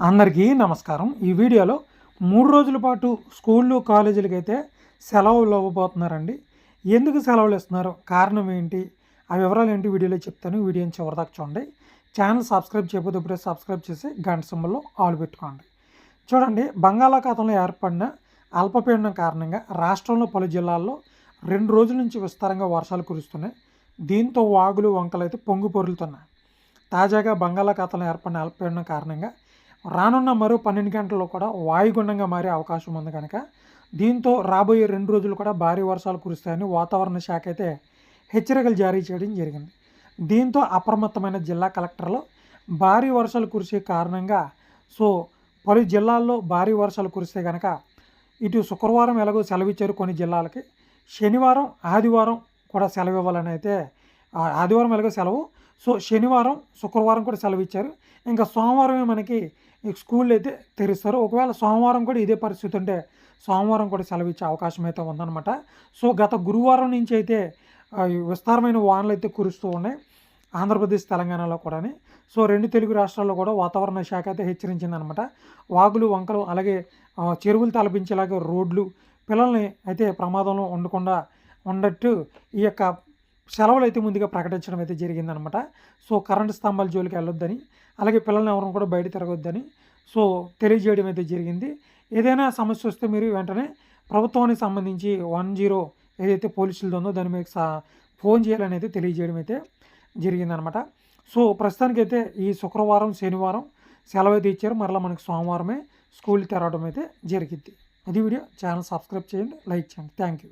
అందరికీ నమస్కారం. ఈ వీడియోలో మూడు రోజుల పాటు స్కూళ్ళు కాలేజీలకి అయితే సెలవులు ఇవ్వబోతున్నారండి ఎందుకు సెలవులు ఇస్తున్నారు? కారణం ఏంటి? ఆ వివరాలు ఏంటి? వీడియోలో చెప్తాను. వీడియోని చివరిదాకా చూడండి. ఛానల్ సబ్స్క్రైబ్ చేయకపోతే ఇప్పుడే సబ్స్క్రైబ్ చేసి గంట సింబల్లో ఆల్ పెట్టుకోండి. చూడండి బంగాళాఖాతంలో ఏర్పడిన అల్పపీడనం కారణంగా రాష్ట్రంలో పలు జిల్లాల్లో రెండు రోజుల నుంచి విస్తారంగా వర్షాలు కురుస్తున్నాయి. దీంతో వాగులు వంకలు అయితే పొంగు పొరులుతున్నాయి తాజాగా బంగాళాఖాతంలో ఏర్పడిన అల్పపీడనం కారణంగా రానున్న మరో పన్నెండు గంటల్లో కూడా వాయుగుండంగా మారే అవకాశం ఉంది కనుక దీంతో రాబోయే రెండు రోజులు కూడా భారీ వర్షాలు కురుస్తాయని వాతావరణ శాఖ అయితే హెచ్చరికలు జారీ చేయడం జరిగింది. దీంతో అప్రమత్తమైన జిల్లా కలెక్టర్లు భారీ వర్షాలు కురిసే కారణంగా సో పలు జిల్లాల్లో భారీ వర్షాలు కురిస్తే కనుక ఇటు శుక్రవారం ఎలాగో సెలవిచ్చారు కొన్ని జిల్లాలకి. శనివారం ఆదివారం కూడా సెలవు ఇవ్వాలని అయితే ఆదివారం ఎలాగో సెలవు సో శనివారం శుక్రవారం కూడా సెలవు ఇచ్చారు ఇంకా సోమవారమే మనకి స్కూల్ అయితే తెరుస్తారు. ఒకవేళ సోమవారం కూడా ఇదే పరిస్థితి ఉంటే సోమవారం కూడా సెలవు ఇచ్చే అవకాశం అయితే ఉందన్నమాట. సో గత గురువారం నుంచి అయితే విస్తారమైన వానలు అయితే కురుస్తూ ఉన్నాయి. ఆంధ్రప్రదేశ్ తెలంగాణలో కూడాని. సో రెండు తెలుగు రాష్ట్రాల్లో కూడా వాతావరణ శాఖ అయితే హెచ్చరించిందనమాట వాగులు వంకలు అలాగే చెరువులు తలపించేలాగా రోడ్లు పిల్లల్ని అయితే ప్రమాదంలో ఉండకుండా ఉండట్టు ఈ యొక్క సెలవులు అయితే ముందుగా ప్రకటించడం అయితే జరిగిందనమాట. సో కరెంటు స్తంభాల జోలికి వెళ్ళొద్దని అలాగే పిల్లల్ని ఎవరిని కూడా బయట తిరగొద్దని సో తెలియజేయడం అయితే జరిగింది. ఏదైనా సమస్య వస్తే మీరు వెంటనే ప్రభుత్వానికి సంబంధించి వన్ జీరో ఏదైతే పోలీసులది ఉందో దాని మీద సా- ఫోన్ చేయాలని అయితే తెలియజేయడం అయితే జరిగిందనమాట. సో ప్రస్తుతానికైతే ఈ శుక్రవారం శనివారం సెలవు అయితే ఇచ్చారు. మరలా మనకి సోమవారమే స్కూల్ తెరవడం అయితే జరిగింది అది వీడియో. ఛానల్ సబ్స్క్రైబ్ చేయండి లైక్ చేయండి. Thank you.